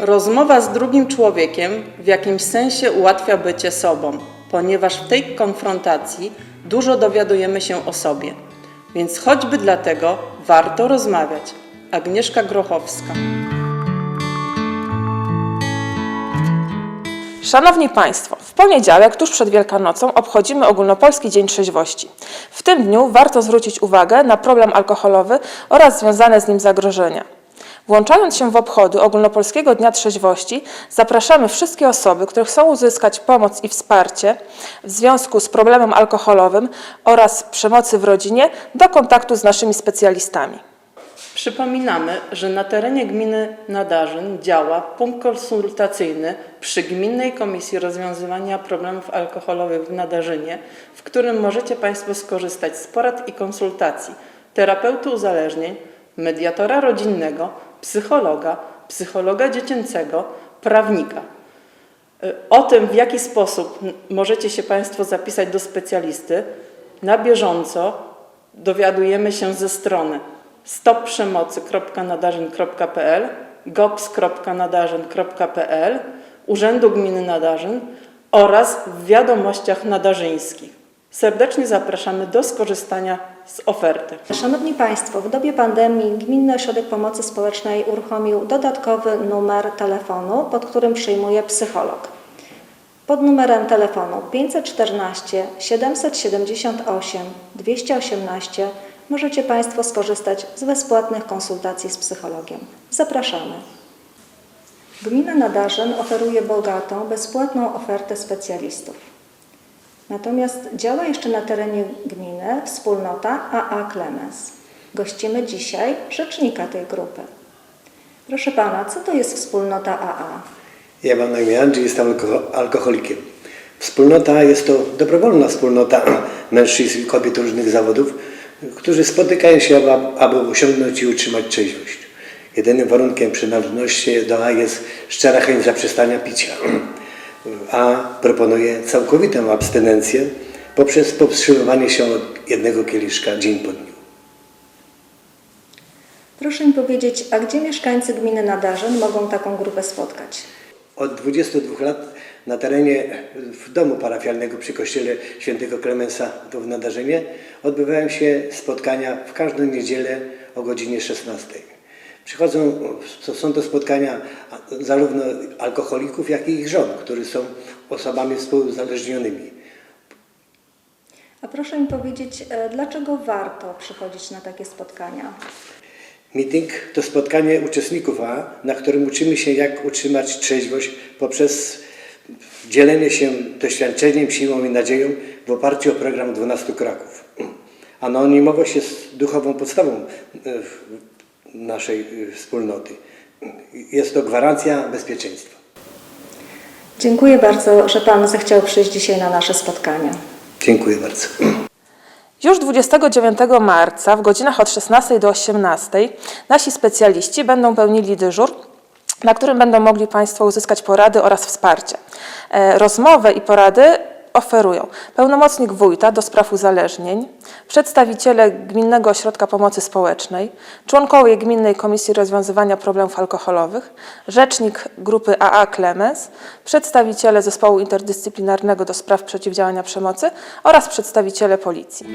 Rozmowa z drugim człowiekiem w jakimś sensie ułatwia bycie sobą, ponieważ w tej konfrontacji dużo dowiadujemy się o sobie. Więc choćby dlatego warto rozmawiać. Agnieszka Grochowska. Szanowni Państwo, w poniedziałek, tuż przed Wielkanocą, obchodzimy Ogólnopolski Dzień Trzeźwości. W tym dniu warto zwrócić uwagę na problem alkoholowy oraz związane z nim zagrożenia. Włączając się w obchody Ogólnopolskiego Dnia Trzeźwości, zapraszamy wszystkie osoby, które chcą uzyskać pomoc i wsparcie w związku z problemem alkoholowym oraz przemocy w rodzinie do kontaktu z naszymi specjalistami. Przypominamy, że na terenie gminy Nadarzyn działa punkt konsultacyjny przy Gminnej Komisji Rozwiązywania Problemów Alkoholowych w Nadarzynie, w którym możecie Państwo skorzystać z porad i konsultacji terapeuty uzależnień, mediatora rodzinnego, psychologa, psychologa dziecięcego, prawnika. Y, O tym, w jaki sposób możecie się Państwo zapisać do specjalisty, na bieżąco dowiadujemy się ze strony stopprzemocy.nadarzyn.pl, gops.nadarzyn.pl, Urzędu Gminy Nadarzyn oraz w wiadomościach nadarzyńskich. Serdecznie zapraszamy do skorzystania z oferty. Szanowni Państwo, w dobie pandemii Gminny Ośrodek Pomocy Społecznej uruchomił dodatkowy numer telefonu, pod którym przyjmuje psycholog. Pod numerem telefonu 514 778 218 możecie Państwo skorzystać z bezpłatnych konsultacji z psychologiem. Zapraszamy. Gmina Nadarzyn oferuje bogatą, bezpłatną ofertę specjalistów. Natomiast działa jeszcze na terenie gminy wspólnota AA Klemens. Gościmy dzisiaj rzecznika tej grupy. Proszę Pana, co to jest wspólnota AA? Ja mam na imię Andrzej, jestem alko- alkoholikiem. Wspólnota jest to dobrowolna wspólnota mężczyzn i kobiet różnych zawodów, którzy spotykają się, aby, aby osiągnąć i utrzymać trzeźwość. Jedynym warunkiem przynależności do A jest szczera chęć zaprzestania picia. A proponuje całkowitą abstynencję poprzez powstrzymywanie się od jednego kieliszka dzień po dniu. Proszę mi powiedzieć, a gdzie mieszkańcy gminy Nadarzyn mogą taką grupę spotkać? Od 22 lat na terenie w domu parafialnego przy kościele świętego Klemensa tu w Nadarzynie odbywają się spotkania w każdą niedzielę o godzinie 16. Przychodzą, są to spotkania zarówno alkoholików, jak i ich żon, którzy są osobami współuzależnionymi. A proszę mi powiedzieć, e, dlaczego warto przychodzić na takie spotkania? Meeting to spotkanie uczestników A, na którym uczymy się, jak utrzymać trzeźwość poprzez dzielenie się doświadczeniem, siłą i nadzieją w oparciu o program 12 kroków. Anonimowość jest duchową podstawą e, naszej e, wspólnoty. Jest to gwarancja bezpieczeństwa. Dziękuję bardzo, że Pan zechciał przyjść dzisiaj na nasze spotkanie. Dziękuję bardzo. Już 29 marca w godzinach od 16 do 18 nasi specjaliści będą pełnili dyżur, na którym będą mogli Państwo uzyskać porady oraz wsparcie. E, Rozmowę i porady oferują pełnomocnik wójta do spraw uzależnień, przedstawiciele Gminnego Ośrodka Pomocy Społecznej, członkowie Gminnej Komisji Rozwiązywania Problemów Alkoholowych, rzecznik grupy AA Klemens, przedstawiciele Zespołu Interdyscyplinarnego do spraw przeciwdziałania przemocy oraz przedstawiciele Policji.